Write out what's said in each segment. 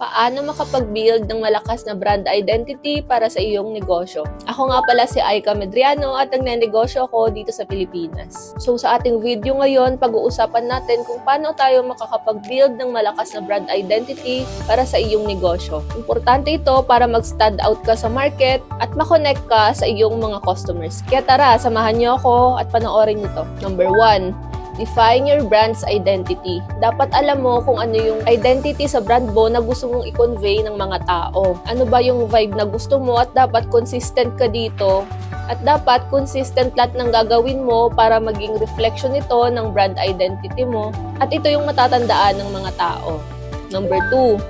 Paano makapag-build ng malakas na brand identity para sa iyong negosyo? Ako nga pala si Aika Medriano at nagnenegosyo ako dito sa Pilipinas. So sa ating video ngayon, pag-uusapan natin kung paano tayo makakapag-build ng malakas na brand identity para sa iyong negosyo. Importante ito para mag-stand out ka sa market at makonect ka sa iyong mga customers. Kaya tara, samahan niyo ako at panoorin niyo to. Number one, Define your brand's identity. Dapat alam mo kung ano yung identity sa brand mo na gusto mong i-convey ng mga tao. Ano ba yung vibe na gusto mo at dapat consistent ka dito. At dapat consistent lahat ng gagawin mo para maging reflection ito ng brand identity mo. At ito yung matatandaan ng mga tao. Number two,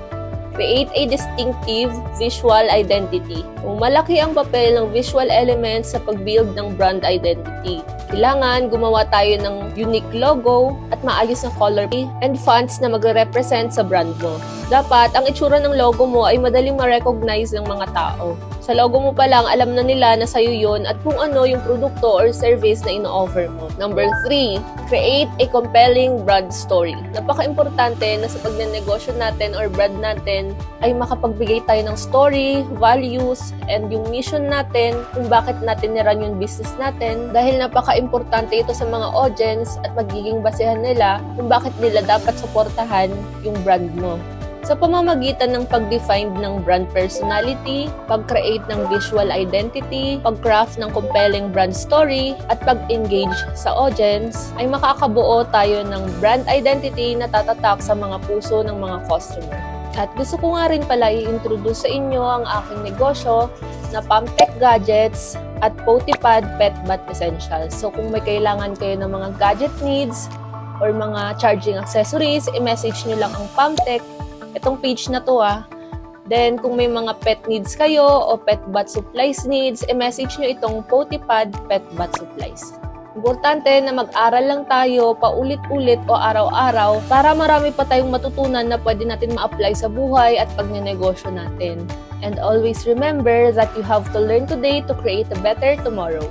create a distinctive visual identity. Kung malaki ang papel ng visual elements sa pag-build ng brand identity, kailangan gumawa tayo ng unique logo at maayos na color and fonts na magre-represent sa brand mo. Dapat, ang itsura ng logo mo ay madaling ma-recognize ng mga tao. Sa logo mo pa lang, alam na nila na sa'yo yun at kung ano yung produkto or service na ino-offer mo. Number three, create a compelling brand story. Napaka-importante na sa pagnenegosyo natin or brand natin ay makapagbigay tayo ng story, values, and yung mission natin kung bakit natin niran yung business natin dahil napaka-importante ito sa mga audience at magiging basehan nila kung bakit nila dapat suportahan yung brand mo sa pamamagitan ng pag-define ng brand personality, pag-create ng visual identity, pag-craft ng compelling brand story, at pag-engage sa audience, ay makakabuo tayo ng brand identity na tatatak sa mga puso ng mga customer. At gusto ko nga rin pala i-introduce sa inyo ang aking negosyo na Pamtech Gadgets at Potipad Pet Bat Essentials. So kung may kailangan kayo ng mga gadget needs or mga charging accessories, i-message nyo lang ang Pamtech itong page na to ah. Then, kung may mga pet needs kayo o pet bath supplies needs, i-message nyo itong Potipad Pet Bath Supplies. Importante na mag-aral lang tayo paulit-ulit o araw-araw para marami pa tayong matutunan na pwede natin ma-apply sa buhay at pagnenegosyo natin. And always remember that you have to learn today to create a better tomorrow.